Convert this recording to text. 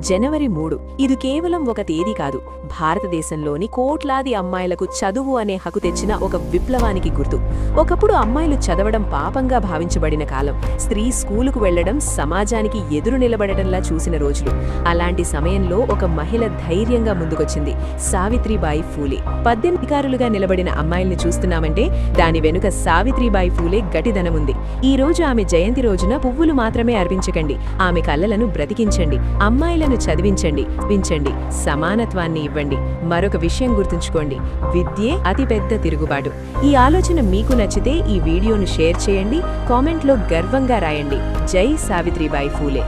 జనవరి మూడు. ఇది కేవలం ఒక తేదీ కాదు. భారతదేశంలోని కోట్లాది అమ్మాయిలకు చదువు అనే హక్కు తెచ్చిన ఒక విప్లవానికి గుర్తు. ఒకప్పుడు అమ్మాయిలు చదవడం పాపంగా భావించబడిన కాలం. స్త్రీ స్కూలుకు వెళ్ళడం సమాజానికి ఎదురు నిలబడటంలా చూసిన రోజులు. అలాంటి సమయంలో ఒక మహిళ ధైర్యంగా ముందుకొచ్చింది. సావిత్రిబాయి ఫూలే. పద్దెనిమిది నిలబడిన అమ్మాయిల్ని చూస్తున్నామంటే దాని వెనుక సావిత్రిబాయి ఫూలే గట్టిదనముంది. ఈ రోజు ఆమె జయంతి రోజున పువ్వులు మాత్రమే అర్పించకండి. ఆమె కళ్ళలను బ్రతికించండి. అమ్మాయిల అమ్మాయిలను చదివించండి వించండి సమానత్వాన్ని ఇవ్వండి. మరొక విషయం గుర్తుంచుకోండి విద్యే అతిపెద్ద తిరుగుబాటు. ఈ ఆలోచన మీకు నచ్చితే ఈ వీడియోను షేర్ చేయండి కామెంట్లో గర్వంగా రాయండి. జై సావిత్రిబాయి ఫూలే.